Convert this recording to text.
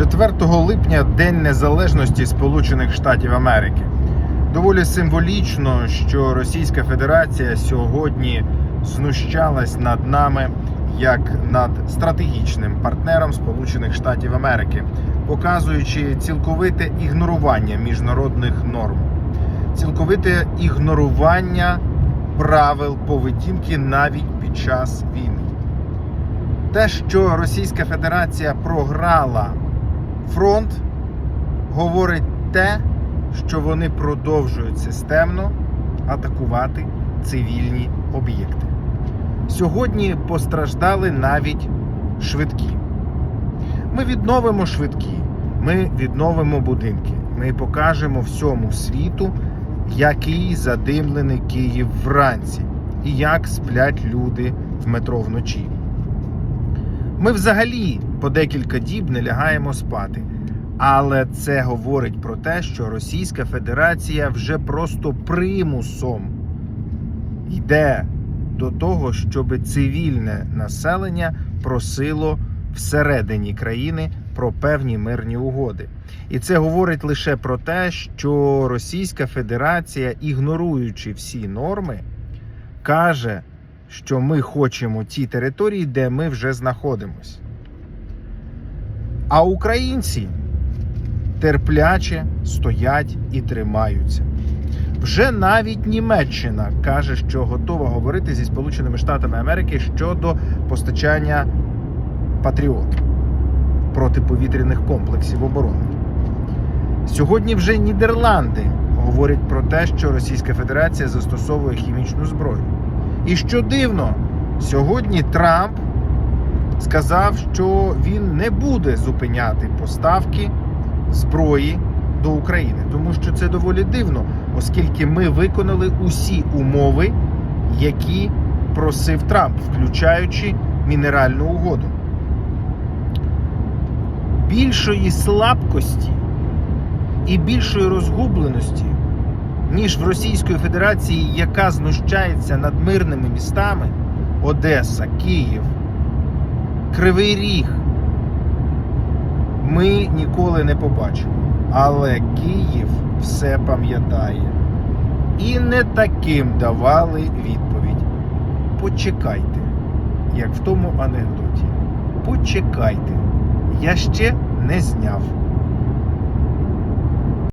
4 липня День Незалежності Сполучених Штатів Америки. Доволі символічно, що Російська Федерація сьогодні знущалась над нами як над стратегічним партнером Сполучених Штатів Америки, показуючи цілковите ігнорування міжнародних норм, цілковите ігнорування правил поведінки навіть під час війни. Те, що Російська Федерація програла фронт, говорить те, що вони продовжують системно атакувати цивільні об'єкти. Сьогодні постраждали навіть швидкі. Ми відновимо швидкі, ми відновимо будинки. Ми покажемо всьому світу, який задимлений Київ вранці і як сплять люди в метро вночі. Ми взагалі по декілька діб не лягаємо спати. Але це говорить про те, що Російська Федерація вже просто примусом йде до того, щоб цивільне населення просило всередині країни про певні мирні угоди. І це говорить лише про те, що Російська Федерація, ігноруючи всі норми, каже, що ми хочемо ті території, де ми вже знаходимось. А українці терпляче стоять і тримаються. Вже навіть Німеччина каже, що готова говорити зі Сполученими Штатами Америки щодо постачання Патріот протиповітряних комплексів оборони. Сьогодні вже Нідерланди говорять про те, що Російська Федерація застосовує хімічну зброю. І що дивно, сьогодні Трамп сказав, що він не буде зупиняти поставки зброї до України, тому що це доволі дивно, оскільки ми виконали усі умови, які просив Трамп, включаючи мінеральну угоду. Більшої слабкості і більшої розгубленості, ніж в Російської Федерації, яка знущається над мирними містами Одеса, Київ, Кривий Ріг, ми ніколи не побачимо. Але Київ все пам'ятає. І не таким давали відповідь. Почекайте, як в тому анекдоті. Почекайте, я ще не зняв.